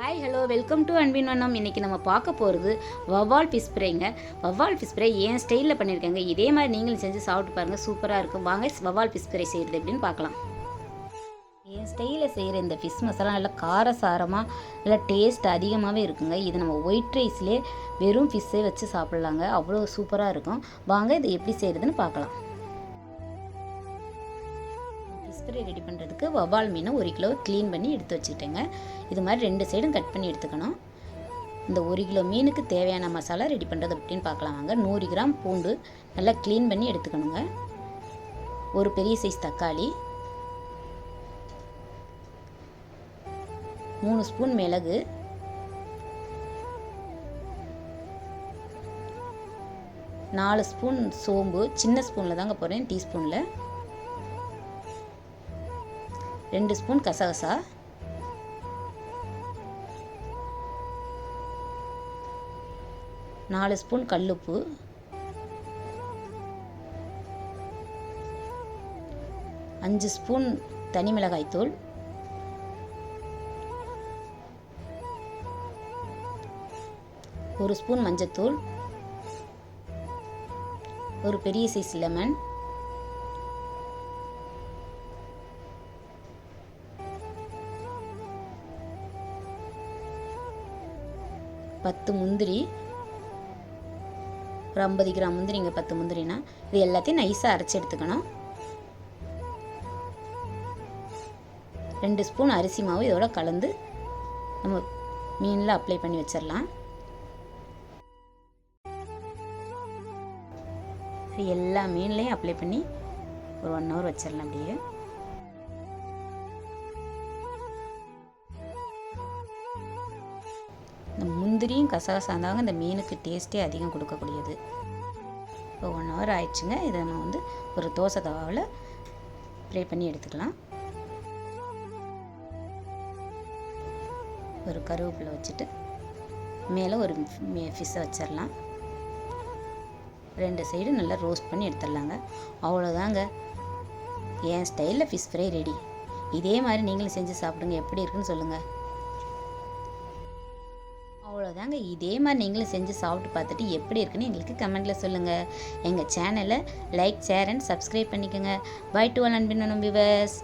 Hi hello welcome to அன்பின் வண்ணம் இன்றைக்கி நம்ம பார்க்க போகிறது வவ்வால் ஃபிஷ் ஃப்ரைங்க வவ்வால் ஃபிஷ் ஃப்ரை ஏன் ஸ்டைலில் பண்ணியிருக்காங்க இதே மாதிரி நீங்களும் செஞ்சு சாப்பிட்டு பாருங்கள் சூப்பராக இருக்கும். வாங்க வவ்வால் ஃபிஷ் ஃப்ரை செய்கிறது எப்படின்னு பார்க்கலாம். என் ஸ்டைலில் செய்கிற இந்த ஃபிஷ் மசாலா நல்லா காரசாரமாக நல்லா டேஸ்ட் அதிகமாகவே இருக்குங்க. இது நம்ம ஒயிட் ரைஸ்லேயே வெறும் ஃபிஷ்ஷே வச்சு சாப்பிட்லாங்க. அவ்வளோ சூப்பராக இருக்கும். வாங்க இது எப்படி செய்கிறதுன்னு பார்க்கலாம். ஃபிஷ் ரெடி பண்ணுறதுக்கு வவ்வால் மீனை ஒரு கிலோ க்ளீன் பண்ணி எடுத்து வச்சுக்கிட்டேங்க. இது மாதிரி ரெண்டு சைடும் கட் பண்ணி எடுத்துக்கணும். இந்த ஒரு கிலோ மீனுக்கு தேவையான மசாலா ரெடி பண்ணுறது அப்படின்னு பார்க்கலாம் வாங்க. நூறு கிராம் பூண்டு நல்லா க்ளீன் பண்ணி எடுத்துக்கணுங்க. ஒரு பெரிய சைஸ் தக்காளி. மூணு ஸ்பூன் மிளகு. நாலு ஸ்பூன் சோம்பு. சின்ன ஸ்பூனில் தாங்க போகிறேன் டீஸ்பூனில் ரெண்டு ஸ்பூன் கசகசா. நாலு ஸ்பூன் கல்லுப்பு. அஞ்சு ஸ்பூன் தனி மிளகாய்த்தூள் ஒரு ஸ்பூன் மஞ்சத்தூள். ஒரு பெரிய சைஸ் லெமன். பத்து முந்திரி. ஒரு ஐம்பது கிராம் முந்திரிங்க பத்து முந்திரினா. இது எல்லாத்தையும் நைஸாக அரைச்சி எடுத்துக்கணும். ரெண்டு ஸ்பூன் அரிசி மாவு இதோட கலந்து நம்ம மீனில் அப்ளை பண்ணி வச்சிடலாம் எல்லா மீன்லேயும் அப்ளை பண்ணி ஒரு ஒன் ஹவர் வச்சிடலாம் அப்படியே. முந்திரியும் கசகசா இருந்தாங்க இந்த மீனுக்கு டேஸ்ட்டே அதிகம் கொடுக்கக்கூடியது. இப்போ ஒன் ஹவர் ஆயிடுச்சுங்க. இதை நம்ம வந்து ஒரு தோசை தவாவில் ஃப்ரை பண்ணி எடுத்துக்கலாம். ஒரு கருவேப்பிலை வச்சுட்டு மேலே ஒரு ஃபிஷ்ஷை வச்சிடலாம். ரெண்டு சைடு நல்லா ரோஸ்ட் பண்ணி எடுத்துடலாங்க. அவ்வளோதாங்க. என் ஸ்டைலில் ஃபிஷ் ஃப்ரை ரெடி இதே மாதிரி நீங்களும் செஞ்சு சாப்பிடுங்க. எப்படி இருக்குன்னு சொல்லுங்கள் அவ்வளோதாங்க இதே மாதிரி நீங்களும் செஞ்சு சாப்பிட்டு பார்த்துட்டு எப்படி இருக்குன்னு எங்களுக்கு கமெண்ட்டில் சொல்லுங்கள் எங்கள் சேனலை லைக் ஷேர் அண்ட் சப்ஸ்கிரைப் பண்ணிக்கோங்க. பை டு அல் அன்பின் விவர்ஸ்